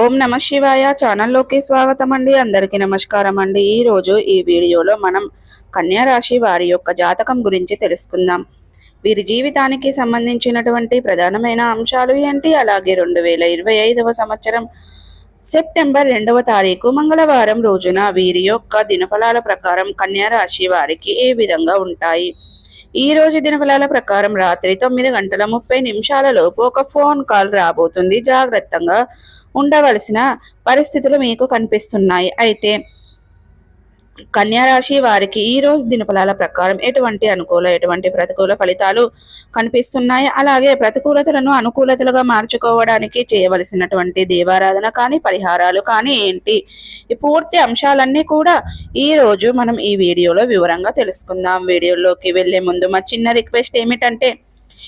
ఓం నమ శివాయ. ఛానల్లోకి స్వాగతం అండి అందరికీ నమస్కారం అండి ఈరోజు ఈ వీడియోలో మనం కన్యా రాశి వారి యొక్క జాతకం గురించి తెలుసుకుందాం. వీరి జీవితానికి సంబంధించినటువంటి ప్రధానమైన అంశాలు ఏంటి? అలాగే రెండు వేల ఇరవై ఐదవ సంవత్సరం సెప్టెంబర్ రెండవ తారీఖు మంగళవారం రోజున వీరి యొక్క దినఫలాల ప్రకారం కన్యా రాశి వారికి ఏ విధంగా ఉంటాయి? ఈ రోజు దినఫలాల ప్రకారం రాత్రి తొమ్మిది గంటల ముప్పై నిమిషాల లోపు ఒక ఫోన్ కాల్ రాబోతుంది. జాగ్రత్తగా ఉండవలసిన పరిస్థితులు మీకు కనిపిస్తున్నాయి. అయితే కన్యారాశి వారికి ఈ రోజు దినఫలాల ప్రకారం ఎటువంటి అనుకూల ఎటువంటి ప్రతికూల ఫలితాలు కనిపిస్తున్నాయి? అలాగే ప్రతికూలతలను అనుకూలతలుగా మార్చుకోవడానికి చేయవలసినటువంటి దేవారాధన కానీ పరిహారాలు కానీ ఏంటి? ఈ పూర్తి అంశాలన్నీ కూడా ఈ రోజు మనం ఈ వీడియోలో వివరంగా తెలుసుకుందాం. వీడియోలోకి వెళ్ళే ముందు మా చిన్న రిక్వెస్ట్ ఏమిటంటే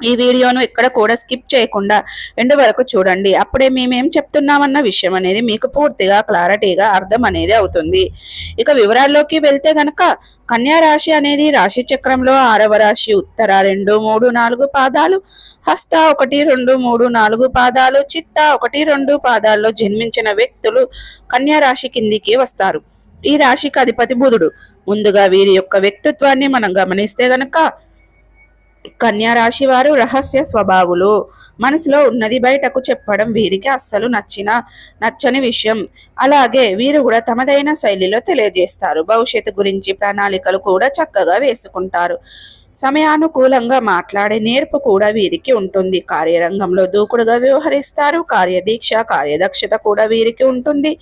ఈ వీడియోను ఇక్కడ కూడా స్కిప్ చేయకుండా ఎండు వరకు చూడండి. అప్పుడే మేమేం చెప్తున్నామన్న విషయం అనేది మీకు పూర్తిగా క్లారిటీగా అర్థం అనేది అవుతుంది. ఇక వివరాల్లోకి వెళ్తే గనక కన్యా రాశి అనేది రాశి చక్రంలో ఆరవ రాశి ఉత్తర రెండు మూడు నాలుగు పాదాలు హస్త ఒకటి రెండు మూడు నాలుగు పాదాలు చిత్త ఒకటి రెండు పాదాల్లో జన్మించిన వ్యక్తులు కన్యా రాశి కిందికి వస్తారు. ఈ రాశికి అధిపతి బుధుడు. ముందుగా వీరి యొక్క వ్యక్తిత్వాన్ని మనం గమనిస్తే గనక కన్యారాశి వారు రహస్య స్వభావులు. మనసులో ఉన్నది బయటకు చెప్పడం వీరికి అస్సలు నచ్చిన నచ్చని విషయం. అలాగే వీరు కూడా తమదైన శైలిలో తెలియజేస్తారు. భవిష్యత్తు గురించి ప్రణాళికలు కూడా చక్కగా వేసుకుంటారు. సమయానుకూలంగా మాట్లాడే నేర్పు కూడా వీరికి ఉంటుంది. కార్యరంగంలో దూకుడుగా వ్యవహరిస్తారు. కార్యదీక్ష కార్యదక్షత కూడా వీరికి ఉంటుంది.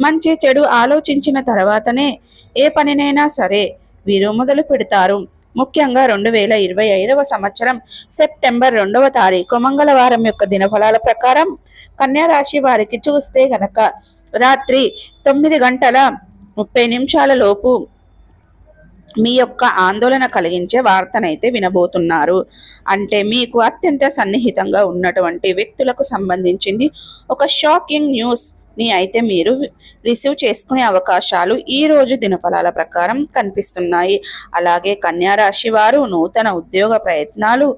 మంచి చెడు ఆలోచించిన తర్వాతనే ఏ పనినైనా సరే వీరు మొదలు పెడతారు. ముఖ్యంగా రెండు వేల ఇరవై ఐదవ సంవత్సరం సెప్టెంబర్ రెండవ తారీఖు మంగళవారం యొక్క దినఫలాల ప్రకారం కన్యా రాశి వారికి చూస్తే గనక రాత్రి తొమ్మిది గంటల ముప్పై నిమిషాల లోపు మీ యొక్క ఆందోళన కలిగించే వార్తనైతే వినబోతున్నారు. అంటే మీకు అత్యంత సన్నిహితంగా ఉన్నటువంటి వ్యక్తులకు సంబంధించింది ఒక షాకింగ్ న్యూస్ ని అయితే మీరు రిసీవ్ చేసుకునే అవకాశాలు ఈ రోజు దినఫలాల ప్రకారం కనిపిస్తున్నాయి. అలాగే కన్యా రాశి వారు నూతన ఉద్యోగ ప్రయత్నాలు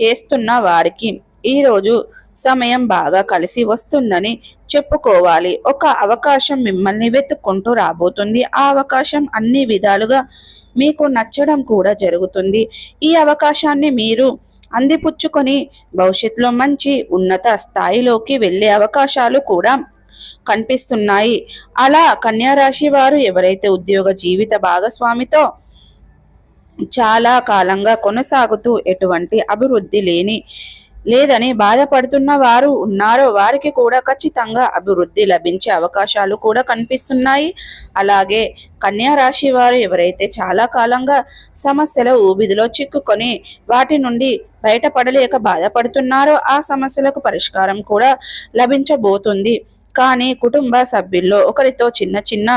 చేస్తున్న వారికి ఈరోజు సమయం బాగా కలిసి వస్తుందని చెప్పుకోవాలి. ఒక అవకాశం మిమ్మల్ని వెతుక్కుంటూ రాబోతుంది. ఆ అవకాశం అన్ని విధాలుగా మీకు నచ్చడం కూడా జరుగుతుంది. ఈ అవకాశాన్ని మీరు అందిపుచ్చుకొని భవిష్యత్తులో మంచి ఉన్నత స్థాయిలోకి వెళ్ళే అవకాశాలు కూడా కనిపిస్తున్నాయి. అలా కన్యారాశి వారు ఎవరైతే ఉద్యోగ జీవిత భాగస్వామితో చాలా కాలంగా కొనసాగుతూ ఎటువంటి అభివృద్ధి లేని లేదని బాధపడుతున్న వారు ఉన్నారో వారికి కూడా ఖచ్చితంగా అభివృద్ధి లభించే అవకాశాలు కూడా కనిపిస్తున్నాయి. అలాగే కన్యా రాశి వారు ఎవరైతే చాలా కాలంగా సమస్యల ఊబిదిలో చిక్కుకొని వాటి నుండి బయటపడలేక బాధపడుతున్నారో ఆ సమస్యలకు పరిష్కారం కూడా లభించబోతుంది. కానీ కుటుంబ సభ్యుల్లో ఒకరితో చిన్న చిన్న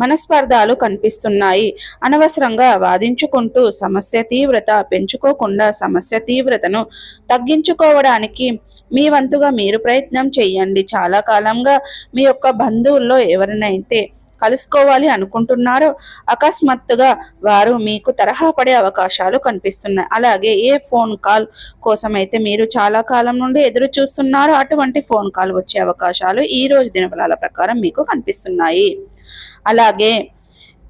మనస్పర్ధాలు కనిపిస్తున్నాయి. అనవసరంగా వాదించుకుంటూ సమస్య తీవ్రత పెంచుకోకుండా సమస్య తీవ్రతను తగ్గించుకోవడానికి మీ వంతుగా మీరు ప్రయత్నం చేయండి. చాలా కాలంగా మీ యొక్క బంధువుల్లో ఎవరినైతే కలుసుకోవాలి అనుకుంటున్నారో అకస్మాత్తుగా వారు మీకు తరహా పడే అవకాశాలు కనిపిస్తున్నాయి. అలాగే ఏ ఫోన్ కాల్ కోసం అయితే మీరు చాలా కాలం నుండి ఎదురు చూస్తున్నారో అటువంటి ఫోన్ కాల్ వచ్చే అవకాశాలు ఈ రోజు దినఫలాల ప్రకారం మీకు కనిపిస్తున్నాయి. అలాగే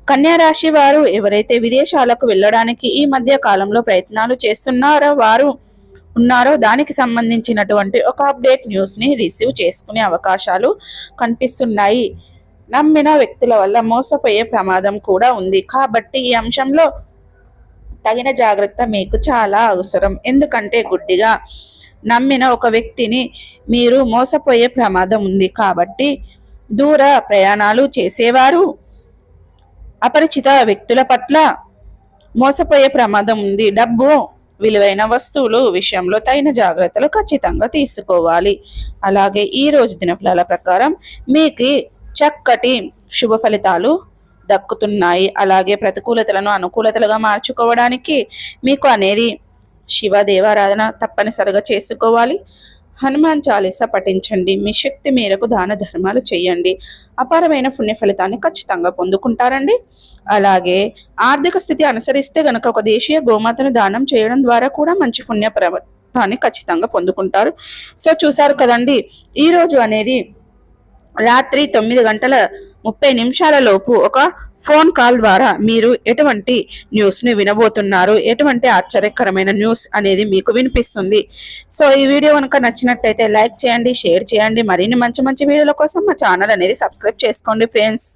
కన్యారాశి వారు ఎవరైతే విదేశాలకు వెళ్ళడానికి ఈ మధ్య కాలంలో ప్రయత్నాలు చేస్తున్నారో వారు ఉన్నారో దానికి సంబంధించినటువంటి ఒక అప్డేట్ న్యూస్ని రిసీవ్ చేసుకునే అవకాశాలు కనిపిస్తున్నాయి. నమ్మిన వ్యక్తుల వల్ల మోసపోయే ప్రమాదం కూడా ఉంది. కాబట్టి ఈ అంశంలో తగిన జాగ్రత్త మీకు చాలా అవసరం. ఎందుకంటే గుడ్డిగా నమ్మిన ఒక వ్యక్తిని మీరు మోసపోయే ప్రమాదం ఉంది. కాబట్టి దూర ప్రయాణాలు చేసేవారు అపరిచిత వ్యక్తుల పట్ల మోసపోయే ప్రమాదం ఉంది. డబ్బు విలువైన వస్తువులు విషయంలో తగిన జాగ్రత్తలు ఖచ్చితంగా తీసుకోవాలి. అలాగే ఈ రోజు దినఫలాల ప్రకారం మీకు చక్కటి శుభ ఫలితాలు దక్కుతున్నాయి. అలాగే ప్రతికూలతలను అనుకూలతలుగా మార్చుకోవడానికి మీకు అనేది శివ దేవారాధన తప్పనిసరిగా చేసుకోవాలి. హనుమాన్ చాలీస పఠించండి. మీ శక్తి మేరకు దాన ధర్మాలు చేయండి. అపారమైన పుణ్య ఫలితాన్ని ఖచ్చితంగా పొందుకుంటారండి. అలాగే ఆర్థిక స్థితి అనుసరిస్తే గనక ఒక దేశీయ గోమాతను దానం చేయడం ద్వారా కూడా మంచి పుణ్య ప్రవర్తాన్ని ఖచ్చితంగా పొందుకుంటారు. సో చూసారు కదండి ఈరోజు అనేది రాత్రి తొమ్మిది గంటల ముప్పై నిమిషాల లోపు ఒక ఫోన్ కాల్ ద్వారా మీరు ఎటువంటి న్యూస్ని వినబోతున్నారు? ఎటువంటి ఆశ్చర్యకరమైన న్యూస్ అనేది మీకు వినిపిస్తుంది. సో ఈ వీడియో కనుక నచ్చినట్టయితే లైక్ చేయండి షేర్ చేయండి. మరిన్ని మంచి మంచి వీడియోల కోసం మా ఛానల్ అనేది సబ్స్క్రైబ్ చేసుకోండి ఫ్రెండ్స్.